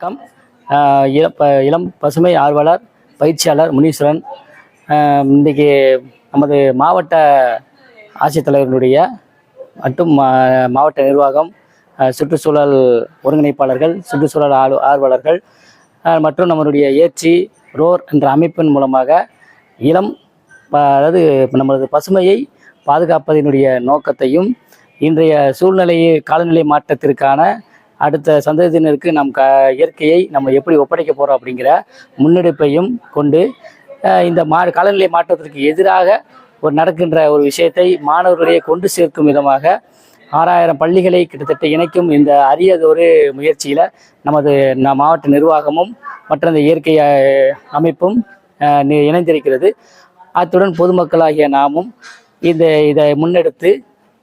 வணக்கம். இளம் ப- இளம் பசுமை ஆர்வலர் பயிற்சியாளர் முனீஸ்வரன். இன்றைக்கு இன்றைக்கி நமது மாவட்ட ஆட்சித்தலைவர்களுடைய மற்றும் மா- மாவட்ட நிர்வாகம் சுற்றுச்சூழல் ஒருங்கிணைப்பாளர்கள் சுற்றுச்சூழல் ஆர்வ ஆர்வலர்கள் மற்றும் நம்மளுடைய ஏச்சி ரோர் என்ற அமைப்பின் மூலமாக இளம் அதாவது நமது பசுமையை பாதுகாப்பதனுடைய நோக்கத்தையும் இன்றைய சூழ்நிலை காலநிலை மாற்றத்திற்கான அடுத்த சந்ததியினருக்கு நம் க இயற்கையை நம்ம எப்படி ஒப்படைக்க போகிறோம் அப்படிங்கிற முன்னெடுப்பையும் கொண்டு இந்த மா காலநிலை மாற்றத்திற்கு எதிராக ஒரு நடக்கின்ற ஒரு விஷயத்தை மாணவர்களிடையே கொண்டு சேர்க்கும் விதமாக ஆறாயிரம் பள்ளிகளை கிட்டத்தட்ட இணைக்கும் இந்த அரியதொரு முயற்சியில் நமது மாவட்ட நிர்வாகமும் மற்ற இந்த இயற்கை அமைப்பும் இணைந்திருக்கிறது. அத்துடன் பொதுமக்களாகிய நாமும் இந்த இதை முன்னெடுத்து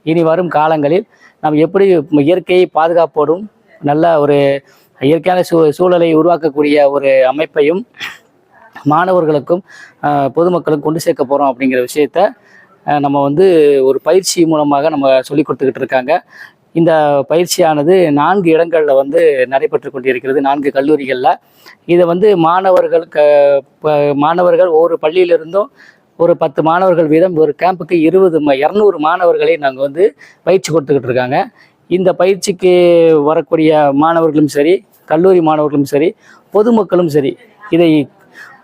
இனி வரும் காலங்களில் நாம் எப்படி இயற்கையை பாதுகாப்போடும் நல்ல ஒரு இயற்கையான சூ சூழலை உருவாக்கக்கூடிய ஒரு அமைப்பையும் மாணவர்களுக்கும் ஆஹ், பொதுமக்களுக்கும் கொண்டு சேர்க்க போகிறோம் அப்படிங்கிற விஷயத்த நம்ம வந்து ஒரு பயிற்சி மூலமாக நம்ம சொல்லி கொடுத்துக்கிட்டு இருக்காங்க. இந்த பயிற்சியானது நான்கு இடங்களில் வந்து நடைபெற்று கொண்டிருக்கிறது நான்கு கல்லூரிகளில். இதை வந்து மாணவர்கள் க ப- மாணவர்கள் ஒவ்வொரு பள்ளியிலிருந்தும் ஒரு பத்து மாணவர்கள் வீதம் ஒரு கேம்புக்கு இருபது இரநூறு மாணவர்களை நாங்கள் வந்து பயிற்சி கொடுத்துக்கிட்டு இருக்காங்க. இந்த பயிற்சிக்கு வரக்கூடிய மாணவர்களும் சரி கல்லூரி மாணவர்களும் சரி பொதுமக்களும் சரி இதை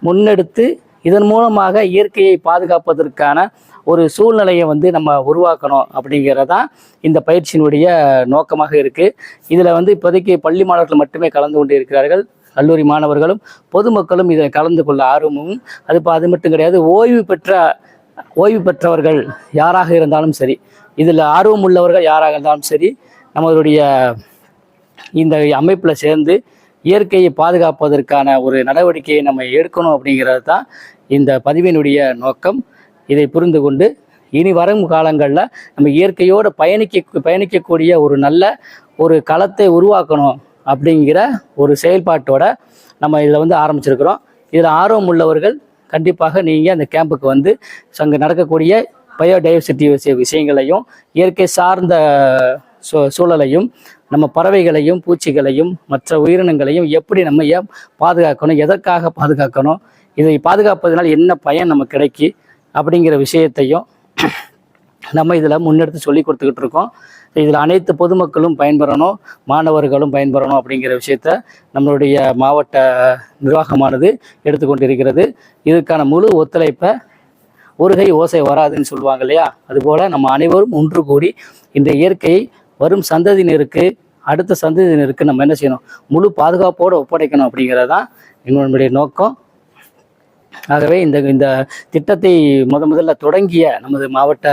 முன்னெடுத்து இதன் மூலமாக இயற்கையை பாதுகாப்பதற்கான ஒரு சூழ்நிலையை வந்து நம்ம உருவாக்கணும் அப்படிங்கிறதான் இந்த பயிற்சியினுடைய நோக்கமாக இருக்குது இதில் வந்து இப்போதைக்கு பள்ளி மாணவர்கள் மட்டுமே கலந்து கொண்டு இருக்கிறார்கள் கல்லூரி மாணவர்களும் பொதுமக்களும் இதில் கலந்து கொள்ள ஆர்வமும் அது இப்போ அது மட்டும் கிடையாது ஓய்வு பெற்ற ஓய்வு பெற்றவர்கள் யாராக இருந்தாலும் சரி இதில் ஆர்வம் உள்ளவர்கள் யாராக இருந்தாலும் சரி நம்மளுடைய இந்த அமைப்பில் சேர்ந்து இயற்கையை பாதுகாப்பதற்கான ஒரு நடவடிக்கையை நம்ம எடுக்கணும் அப்படிங்கிறது தான் இந்த பதிவினுடைய நோக்கம். இதை புரிந்து கொண்டு இனி வரும் காலங்களில் நம்ம இயற்கையோடு பயணிக்க பயணிக்கக்கூடிய ஒரு நல்ல ஒரு களத்தை உருவாக்கணும் அப்படிங்கிற ஒரு செயல்பாட்டோட நம்ம இதில் வந்து ஆரம்பிச்சிருக்கிறோம். இதில் ஆர்வம் உள்ளவர்கள் கண்டிப்பாக நீங்கள் அந்த கேம்புக்கு வந்து அங்கே நடக்கக்கூடிய பயோடைவர்சிட்டி விஷய விஷயங்களையும் இயற்கை சார்ந்த சூ சூழலையும் நம்ம பறவைகளையும் பூச்சிகளையும் மற்ற உயிரினங்களையும் எப்படி நம்ம ஏன் பாதுகாக்கணும் எதற்காக பாதுகாக்கணும் இதை பாதுகாப்பதனால் என்ன பயன் நமக்கு கிடைக்கி அப்படிங்கிற விஷயத்தையும் நம்ம இதில் முன்னெடுத்து சொல்லி கொடுத்துக்கிட்டு இருக்கோம். இதில் அனைத்து பொதுமக்களும் பயன்பெறணும் மாணவர்களும் பயன்பெறணும் அப்படிங்கிற விஷயத்த நம்மளுடைய மாவட்ட நிர்வாகமானது எடுத்துக்கொண்டிருக்கிறது. இதுக்கான முழு ஒத்துழைப்பை ஒரு கை ஓசை வராதுன்னு சொல்லுவாங்க இல்லையா? அதுபோல் நம்ம அனைவரும் ஒன்று கூடி இந்த இயற்கையை வரும் சந்ததியினருக்கு அடுத்த சந்ததியினருக்கு நம்ம என்ன செய்யணும்? முழு பாதுகாப்போடு ஒப்படைக்கணும் அப்படிங்கிறது தான் எங்களுடைய நோக்கம். ஆகவே இந்த இந்த திட்டத்தை முத முதல்ல தொடங்கிய நமது மாவட்ட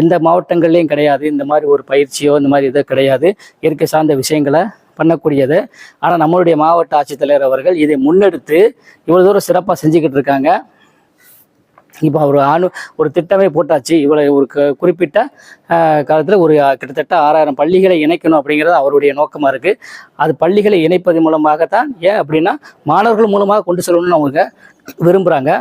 எந்த மாவட்டங்கள்லையும் கிடையாது. இந்த மாதிரி ஒரு பயிற்சியோ இந்த மாதிரி இதோ கிடையாது. இயற்கை சார்ந்த விஷயங்களை பண்ணக்கூடியது. ஆனால் நம்மளுடைய மாவட்ட ஆட்சித்தலைவர் அவர்கள் இதை முன்னெடுத்து இவ்வளோ தூரம் சிறப்பாக செஞ்சுக்கிட்டு இருக்காங்க. இப்போ ஒரு ஆணு ஒரு திட்டமே போட்டாச்சு. இவ்வளோ ஒரு குறிப்பிட்ட காலத்தில் ஒரு கிட்டத்தட்ட ஆறாயிரம் பள்ளிகளை இணைக்கணும் அப்படிங்கிறது அவருடைய நோக்கமாக இருக்குது அது பள்ளிகளை இணைப்பது மூலமாகத்தான் ஏன் அப்படின்னா மாணவர்கள் மூலமாக கொண்டு செல்லணும்னு அவங்க விரும்புகிறாங்க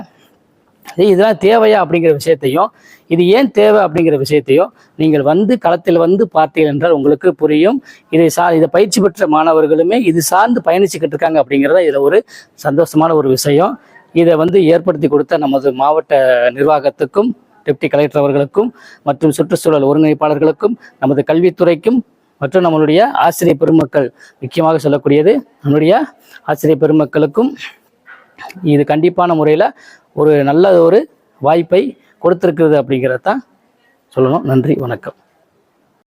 இதெல்லாம் தேவையா அப்படிங்கிற விஷயத்தையும் இது ஏன் தேவை அப்படிங்கிற விஷயத்தையும் நீங்கள் வந்து களத்தில் வந்து பார்த்தீர்கள் என்றால் உங்களுக்கு புரியும். இதை சா இதை பயிற்சி பெற்ற மாணவர்களுமே இது சார்ந்து பயணிச்சுக்கிட்டு இருக்காங்க அப்படிங்கிறத இதில் ஒரு சந்தோஷமான ஒரு விஷயம். இதை வந்து ஏற்படுத்தி கொடுத்த நமது மாவட்ட நிர்வாகத்துக்கும் டெப்டி கலெக்டர் அவர்களுக்கும் மற்றும் சுற்றுச்சூழல் ஒருங்கிணைப்பாளர்களுக்கும் நமது கல்வித்துறைக்கும் மற்றும் நம்மளுடைய ஆசிரியர் பெருமக்கள் முக்கியமாக சொல்லக்கூடியது நம்மளுடைய ஆசிரியர் பெருமக்களுக்கும் இது கண்டிப்பான முறையில் ஒரு நல்ல ஒரு வாய்ப்பை கொடுத்துருக்குது அப்படிங்கிறத தான் சொல்லணும். நன்றி வணக்கம்.